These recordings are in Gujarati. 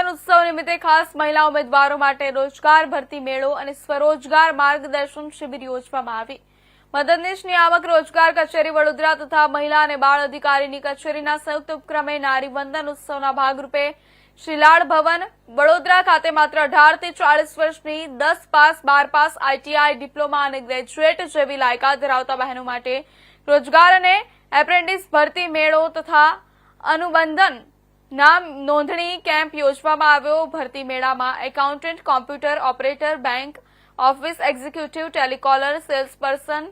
વંદન ઉત્સવ નિમિત્તે ખાસ મહિલા ઉમેદવારો માટે રોજગાર ભરતી મેળો અને સ્વરોજગાર માર્ગદર્શન શિબિર યોજવામાં આવી. મદદનીશ નિયામક રોજગાર કચેરી વડોદરા તથા મહિલા અને બાળ અધિકારીની કચેરીના સંયુક્ત ઉપક્રમે નારી વંદન ઉત્સવના ભાગરૂપે શ્રીલાડ ભવન, વડોદરા ખાતે માત્ર અઢારથી ચાલીસ વર્ષની દસ પાસ, બાર પાસ આઈટીઆઈ ડિપ્લોમા અને ગ્રેજ્યુએટ જેવી લાયકાત ધરાવતા બહેનો માટે રોજગાર અને એપ્રેન્ટિસ ભરતી મેળો તથા અનુબંધન નામ નોંધણી કેમ્પ યોજવામાં આવ્યો. ભરતી મેળામાં accountant, computer operator, bank office executive, telecaller sales person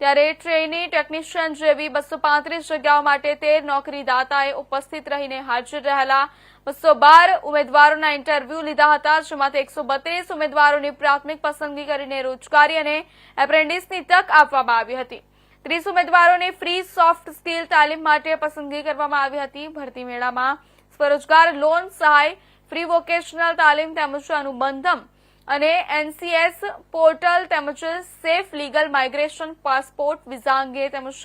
ત્યારે ટ્રેની ટેકનિશિયન જેવી બસો પાંત્રીસ જગ્યાઓ માટે તેર નોકરીદાતાએ ઉપસ્થિત રહીને હાજર રહેલા બસો બાર ઉમેદવારોના ઇન્ટરવ્યૂ લીધા હતા, જેમાંથી એકસો બત્રીસ ઉમેદવારોની પ્રાથમિક પસંદગી કરીને રોજગારી અને એપ્રેન્ટિસની તક આપવામાં આવી હતી. ત્રીસ ઉમેદવારોને ફ્રી સોફ્ટ સ્કિલ તાલીમ માટે પસંદગી કરવામાં આવી હતી. ભરતી મેળામાં સ્વરોજગાર, લોન, સહાય ફ્રી વોકેશનલ તાલીમ તેમજ અનુબંધમ અને એનસીએસ પોર્ટલ તેમજ safe legal migration passport visa અંગે તેમજ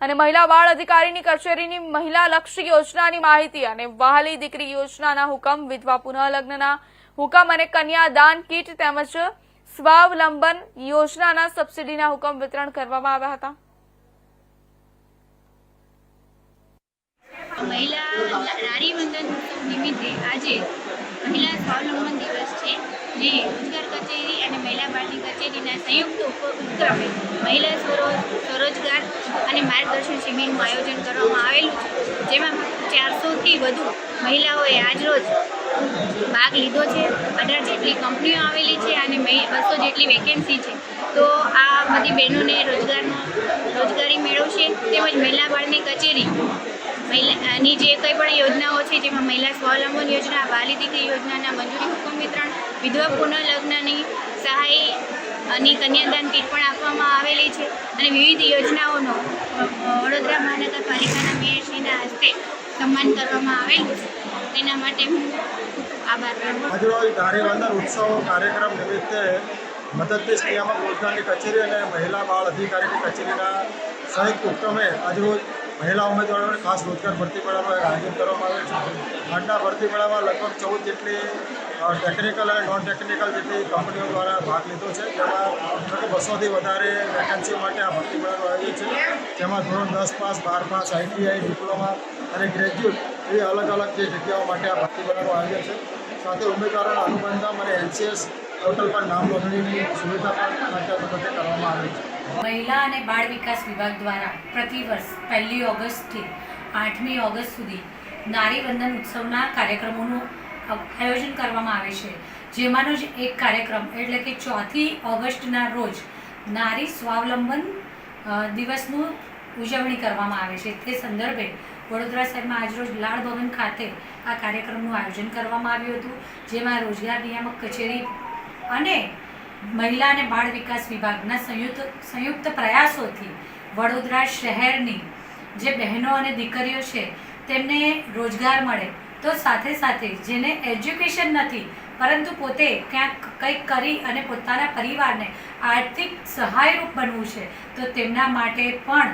અને મહિલા બાળ અધિકારીની કચેરીની મહિલા લક્ષી યોજનાની માહિતી અને વહાલી દીકરી યોજનાના હુકમ, વિધવા પુનઃલગ્નના હુકમ અને કન્યાદાન કીટ તેમજ સ્વાવલંબન યોજનાના સબસિડીના હુકમ વિતરણ કરવામાં આવ્યા હતા. મહિલા નારી વંદન ઉત્સવ નિમિત્તે આજે મહિલા સ્વાવલંબન દિવસ છે. જે રોજગાર કચેરી અને મહિલા બાળની કચેરીના સંયુક્ત ઉપ- ઉપક્રમે મહિલા સ્વરો સ્વરોજગાર અને માર્ગદર્શન શિબિરનું આયોજન કરવામાં આવેલું છે. જેમાં ચારસોથી વધુ મહિલાઓએ આજરોજ ભાગ લીધો છે. અઢાર જેટલી કંપનીઓ આવેલી છે અને બસો જેટલી વેકેન્સી છે. તો આ બધી બહેનોને રોજગારનો, રોજગારી મેળવશે. તેમજ મહિલા બાળની કચેરી મહિલાની જે કંઈ પણ યોજનાઓ છે, જેમાં મહિલા સ્વાવલંબન યોજના વાલી દીકરી યોજનાના, મંજૂરી હુકમ વિતરણ, વિધવા પુનઃલગ્નની સહાય અને કન્યાદાન કીટ પણ આપવામાં આવેલી છે અને વિવિધ યોજનાઓનો વડોદરા મહાનગરપાલિકાના મેયરશ્રીના હસ્તે સન્માન કરવામાં આવેલું છે. તેના માટે હું આભાર નારીવંદન ઉત્સવ કચેરી અને મહિલા બાળ અધિકારીની કચેરીના સંયુક્ત ઉપક્રમે આજરોજ મહિલા ઉમેદવારોને ખાસ રોજગાર ભરતી મેળાનું આયોજન કરવામાં આવેલ છે. આજના ભરતી મેળામાં લગભગ ચૌદ જેટલી ટેકનિકલ અને નોન ટેકનિકલ જેટલી કંપનીઓ દ્વારા ભાગ લીધો છે. જેમાં બસોથી વધારે વેકેન્સી માટે આ ભરતી મેળાનું આયોજન છે. જેમાં ધોરણ દસ પાસ, બાર પાસ આઈટીઆઈ ડિપ્લોમા અને ગ્રેજ્યુએટ એવી અલગ અલગ જે જગ્યાઓ માટે આ ભરતી મેળાનું આયોજન છે. સાથે ઉમેદવારોના અનુબંધમ અને એનસીએસ પોર્ટલ પર નામ નોંધણીની સુવિધા પણ વખતે કરવામાં આવી છે. મહિલા અને બાળ વિકાસ વિભાગ દ્વારા પ્રતિવર્ષ પહેલી ઓગસ્ટથી આઠમી ઓગસ્ટ સુધી નારી વંદન ઉત્સવના કાર્યક્રમોનું આયોજન કરવામાં આવે છે. જેમાંનો જ એક કાર્યક્રમ એટલે કે ચોથી ઓગસ્ટના રોજ નારી સ્વાવલંબન દિવસનું ઉજવણી કરવામાં આવે છે. તે સંદર્ભે વડોદરા શહેરમાં આજરોજ લાડ ભવન ખાતે આ કાર્યક્રમનું આયોજન કરવામાં આવ્યું હતું, જેમાં રોજગાર નિયામક કચેરી અને મહિલા અને બાળ વિકાસ વિભાગના સંયુક્ત સંયુક્ત પ્રયાસોથી વડોદરા શહેરની જે બહેનો અને દીકરીઓ છે, તેમને રોજગાર મળે. તો સાથે સાથે જેને એજ્યુકેશન નથી, પરંતુ પોતે ક્યાંક કંઈક કરી અને પોતાના પરિવારને આર્થિક સહાયરૂપ બનવું છે, તો તેમના માટે પણ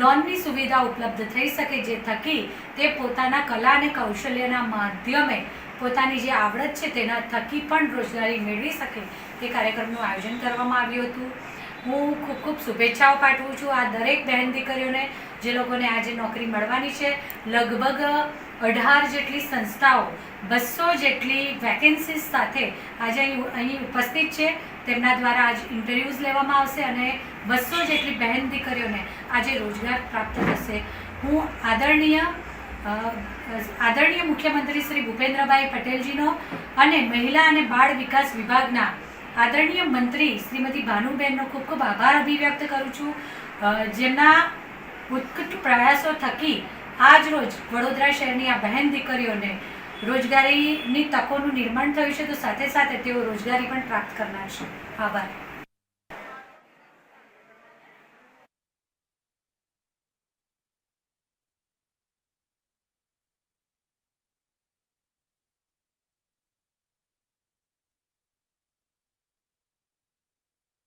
લોનની સુવિધા ઉપલબ્ધ થઈ શકે, જે થકી તે પોતાના કલા અને કૌશલ્યના માધ્યમે પોતાની જે આવડત છે તેના થકી પણ રોજગારી મેળવી શકે તે કાર્યક્રમનું આયોજન કરવામાં આવ્યું હતું. હું ખૂબ ખૂબ શુભેચ્છાઓ પાઠવું છું આ દરેક બહેન દીકરીઓને જે લોકોને આજે નોકરી મળવાની છે. લગભગ અઢાર જેટલી સંસ્થાઓ, બસો જેટલી વેકેન્સીસ સાથે આજે અહીં અહીં ઉપસ્થિત છે. તેમના દ્વારા આજ ઇન્ટરવ્યૂઝ લેવામાં આવશે અને બસો જેટલી બહેન દીકરીઓને આજે રોજગાર પ્રાપ્ત થશે. હું આદરણીય આદરણીય મુખ્યમંત્રી શ્રી ભૂપેન્દ્રભાઈ પટેલજીનો અને મહિલા અને બાળ વિકાસ વિભાગના આદરણીય મંત્રી શ્રીમતી ભાનુબેનનો ખૂબ ખૂબ આભાર અભિવ્યક્ત કરું છું. જેમના ઉત્કૃષ્ટ પ્રયાસો થકી આજ રોજ વડોદરા શહેરની આ બહેન દીકરીઓને રોજગારીની તકોનું નિર્માણ થયું છે, તો સાથે સાથે તેઓ રોજગારી પણ પ્રાપ્ત કરનાર છે. આભાર.